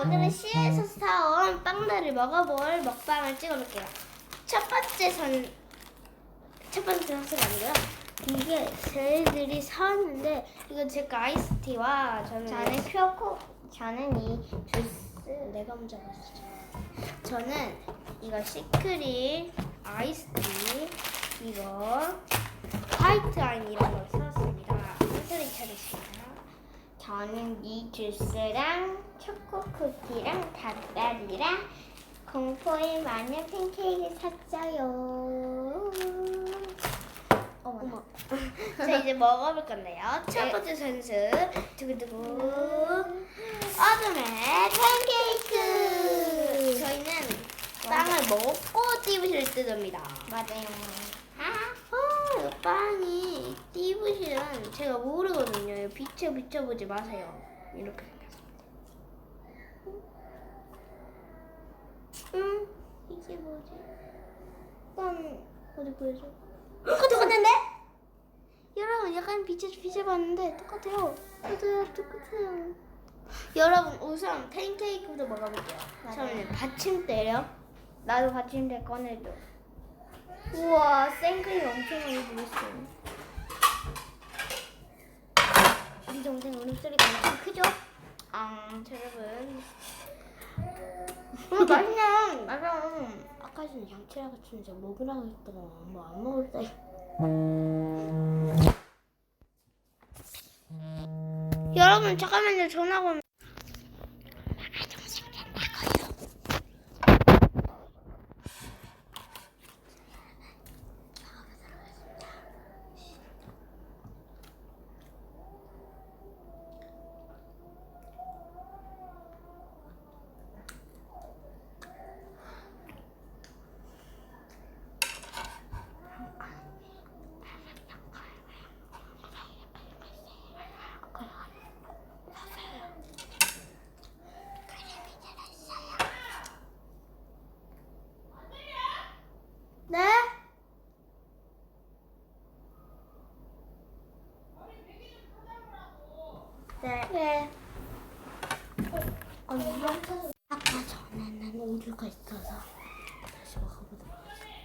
오늘은 시에서 사온 빵들을 먹어볼 먹방을 찍어볼게요. 첫 번째 선, 첫 번째 선수가 아니고요. 이게 저희들이 사왔는데 이건 제가 아이스티와 저는 저는 퓨어코 저는 이 주스 내가 먼저 마시죠. 저는 이거 시크릿 아이스티 이거 화이트 아인 이런 걸 사왔습니다. 한소리 차리십니다. 저는 이 주스랑 초코 쿠키랑 닭다리랑 공포의 마녀 팬케이크 샀어요. 어머. 자 이제 먹어볼 건데요. 첫 네. 번째 선수 두구두구 어둠의 팬케이크. 저희는 빵을 먹고 띠부실 뜯습니다. 맞아요. 아, 빵이 띠부실은 제가 모르거든요. 비춰 비춰보지 마세요. 이렇게. 음, 이게 뭐지? 빵 어디 보여줘? 똑같았는데? 여러분 약간 비춰 비춰봤는데 똑같아요. 똑같아요, 똑같아요. 여러분 우선 팬케이크부터 먹어볼게요. 맞아요. 처음에는 받침대요. 나도 받침대 꺼내줘. 우와, 생크림 엄청 많이 들었어. 우리 동생 울음소리가 엄청 크죠? 아, 자, 여러분. 어, 맛있네. 맞아. 아까 전에 양치라 같은 저 먹으라고 했다가 뭐안 먹었어요. 여러분, 잠깐만요. 전화가 오면. 네? 네. 네. 언니, 아까 전에는 우유가 있어서 다시 먹어보도록 하겠습니다.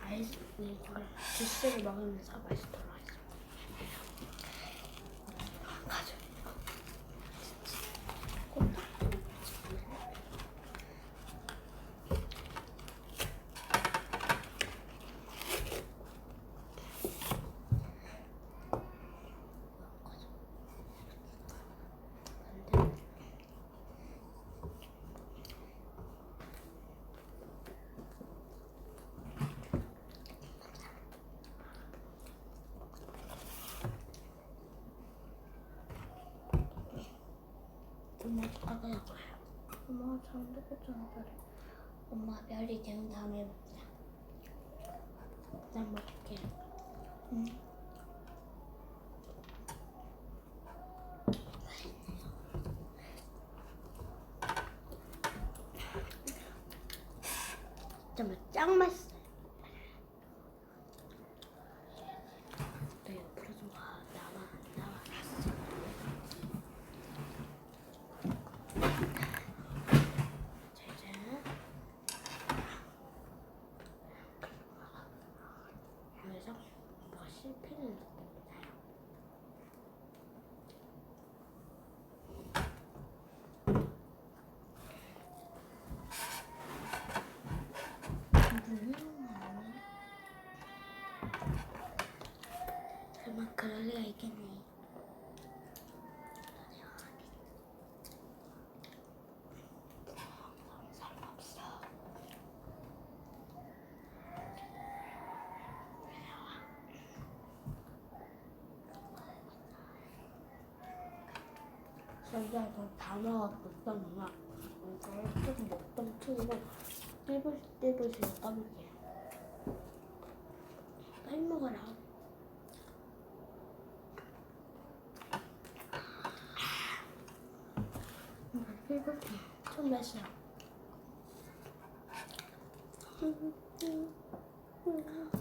아이스 이걸 주스를 먹으면서 하겠습니다. 가져. 엄마 아가야 엄마 잘 먹었잖아 별이 엄마 별이 되는 다음에 먹자. 난 먹을게. 응? 정말 짱 맛있어 너 옆으로 좀가 나와 나와 자 이제 그래서 뭐가 씹히는 느낌이나요? 설마 그럴 리가 있겠니? 상관없어. 자기가 다 먹었고 있었나? 이거 조금 먹던 틀고 띠부시 까볼게. 빨리 먹어라. 좀 마셔.